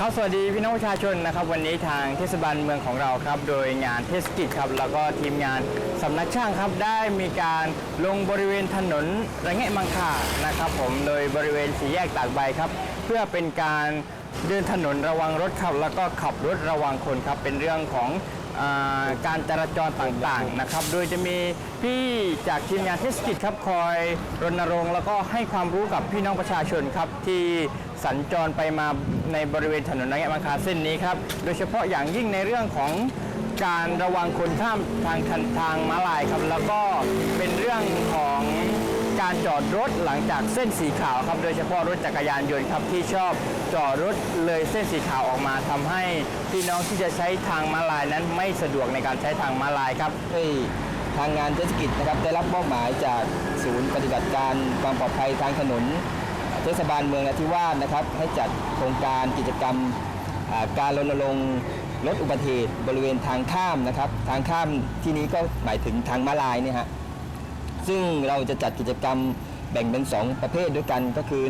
ครับสวัสดีพี่น้องประชาชนนะครับ วันนี้ทางเทศบาลเมืองของเราครับ โดยงานเทศกิจครับ แล้วก็ทีมงานสำนักช่างครับได้มีการลงบริเวณถนนระแงะมังค่านะครับ ผมโดยบริเวณสี่แยกตากใบครับ เพื่อเป็นการ เดินถนนระวังรถขับ แล้วก็ขับรถระวังคนครับ เป็นเรื่องของอาการจราจรต่างๆนะครับ โดยจะมีพี่จากทีมงานเทศกิจครับคอยรณรงค์แล้วก็ให้ความรู้กับพี่น้องประชาชนครับ ที่สัญจรไปมาในบริเวณถนนระแงะมังคาเส้นนี้ครับ โดยเฉพาะอย่างยิ่งในเรื่องของการระวังคนข้ามทางคันทางม้าลายครับ แล้วก็เป็นเรื่องของ การจอดรถหลังจากเส้นสีขาวครับโดยเฉพาะรถจักรยานยนต์ครับที่ชอบจอดรถเลยเส้นสีขาวออกมาทำให้พี่น้องที่จะใช้ทางม้าลายนั้นไม่สะดวกในการใช้ทางม้าลายครับทางงานเทศกิจนะครับได้รับมอบหมายจากศูนย์ปฏิบัติการความปลอดภัยทางถนน เทศบาลเมืองนราธิวาสนะครับ ให้จัดโครงการกิจกรรมการรณรงค์ลดอุบัติเหตุบริเวณทางข้ามนะครับ ทางข้ามที่นี้ก็หมายถึงทางม้าลายเนี่ยฮะ ซึ่งเราจะจัดกิจกรรมแบ่งเป็น 2 ประเภทด้วยกันก็คือ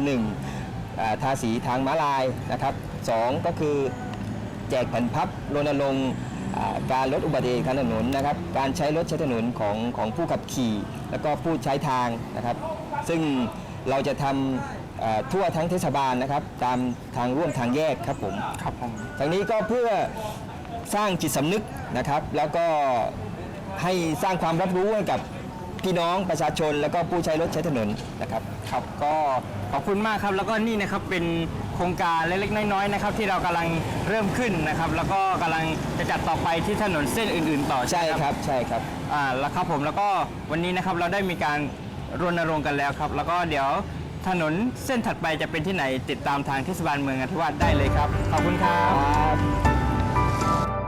1อ่าทาสีทางม้าลายนะครับสองก็คือแจกแผ่นพับรณรงค์อ่าการลดอุบัติเหตุทางถนนนะครับ การใช้รถใช้ถนนของของผู้ขับขี่ แล้วก็ผู้ใช้ทางนะครับ ซึ่งเราจะทำเอ่อทั่วทั้งเทศบาลนะครับ ตามทางร่วมทางแยกครับผมครับผมทางนี้ก็เพื่อสร้างจิตสำนึกนะครับ แล้วก็ให้สร้างความรับรู้ให้กับ พี่น้องประชาชนแล้วก็ผู้ใช้รถใช้ถนนนะครับ ครับก็ขอบคุณมากครับแล้วก็นี่นะครับเป็นโครงการเล็กๆน้อยๆนะครับ ที่เรากำลังเริ่มขึ้นนะครับ แล้วก็กำลังจะจัดต่อไปที่ถนนเส้นอื่น ๆ ต่อใช่ไหมครับใช่ครับอ่าแล้วครับผมแล้วก็วันนี้นะครับเราได้มีการรณรงค์กันแล้วครับ แล้วก็เดี๋ยวถนนเส้นถัดไปจะเป็นที่ไหนติดตามทางเทศบาลเมืองนราธิวาสได้เลยครับขอบคุณครับครับ